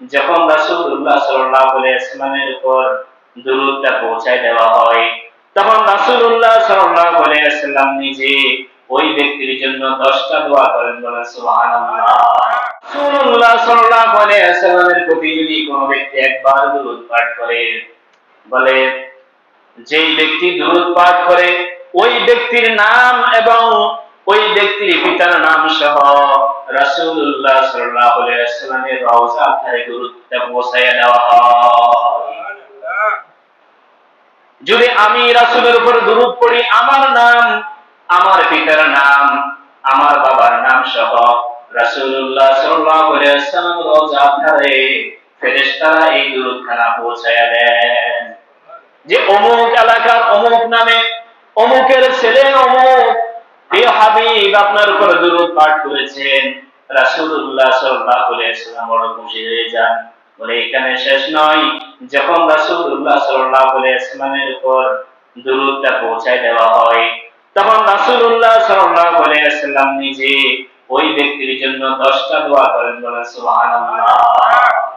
যখন রাসূলুল্লাহ সাল্লাল্লাহু আলাইহি উপর দেওয়া হয়, তখন রাসূলুল্লাহ সাল্লাল্লাহু আলাইহি নিজে ওই ব্যক্তির জন্য 10টা দোয়া করেন সুবহানাল্লাহ। সাল্লাল্লাহু আলাইহি প্রতি যদি কোনো ব্যক্তি একবার পাঠ করে, বলে, যেই ব্যক্তি দুরূদ পাঠ করে, ওই ব্যক্তির নাম এবং ওই ব্যক্তির পিতার নাম সহ রাসূলুল্লাহ সাল্লাল্লাহু আলাইহি ওয়াসাল্লামের রওজা পৌঁছায়া দেওয়া যদি আমি রাসূলের উপর দুরূদ পড়ি, আমার নাম, আমার পিতার নাম, আমার বাবার নাম সহ রাসূলুল্লাহ সাল্লাল্লাহু আলাইহি ওয়াসাল্লাম রওজা ধারে ফেরেশতারা এই পৌঁছায়া দেন। যে অমুক এলাকার অমুক নামে, অমুকের ছেলে অমুক বলে নিজে ওই ব্যক্তির জন্য 10টা দোয়া করেন সুবহানাল্লাহ।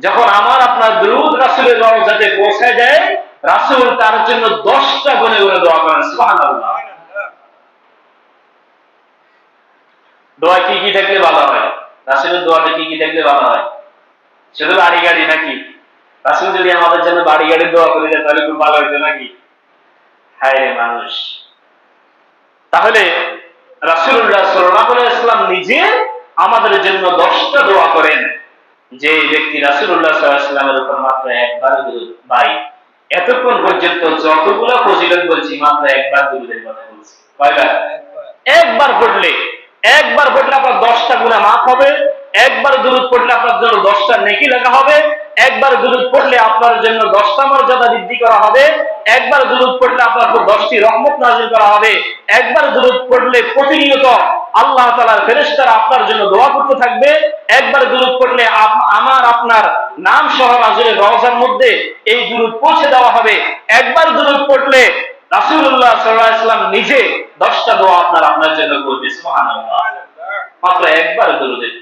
যখন আমার আপনার দুরুদ রাসূলের রওজাতে পৌঁছায় যায় রাসূল তার জন্য 10টা গুণে দোয়া করেন দোয়া কি কি থাকলে ভালো হয়? রাসূলের দোয়াতে কি কি থাকলে ভালো হয়? শুধু বাড়ি গাড়ি নাকি? রাসূল যদি আমাদের জন্য বাড়ি গাড়ি দোয়া করে দেয় তাহলে খুব ভালো হতো নাকি? হায় রে মানুষ। তাহলে রাসূলুল্লাহ সাল্লাল্লাহু আলাইহি ওয়াসাল্লাম নিজে আমাদের জন্য 10টা দোয়া করেন। যে ব্যক্তি আলাইহি ওয়াসাল্লামের উপর মাত্র একবার ভাই এতক্ষণ পর্যন্ত যতগুলো ফজিলত বলছি মাত্র একবার দুরূদের কথা বলছি। কয়বার? একবার পড়লে একবার পড়লে আপনার দশটা গুণা মাফ হবে, একবার দুরুদ পড়লে আপনার জন্য দশটা নেকি লেখা হবে, একবার দুরুদ পড়লে আপনার জন্য দশটা মর্যাদা বৃদ্ধি করা হবে, একবার দুরুদ পড়লে আপনার দশটি রহমত নাজিল করা হবে, একবার দুরুদ পড়লে প্রতিনিয়ত আল্লাহ তালার ফেরেশতারা আপনার জন্য দোয়া করতে থাকবে, একবার দুরুদ পড়লে আমার, আপনার নাম সহ রাজুলের রওজার মধ্যে এই দুরুদ পৌঁছে দেওয়া হবে, একবার দুরুদ পড়লে রাসূলুল্লাহ সাল্লাল্লাহু আলাইহি নিজে দশটা দোয়া আপনার আপনার জন্য করবে মাত্র একবার দুরুদের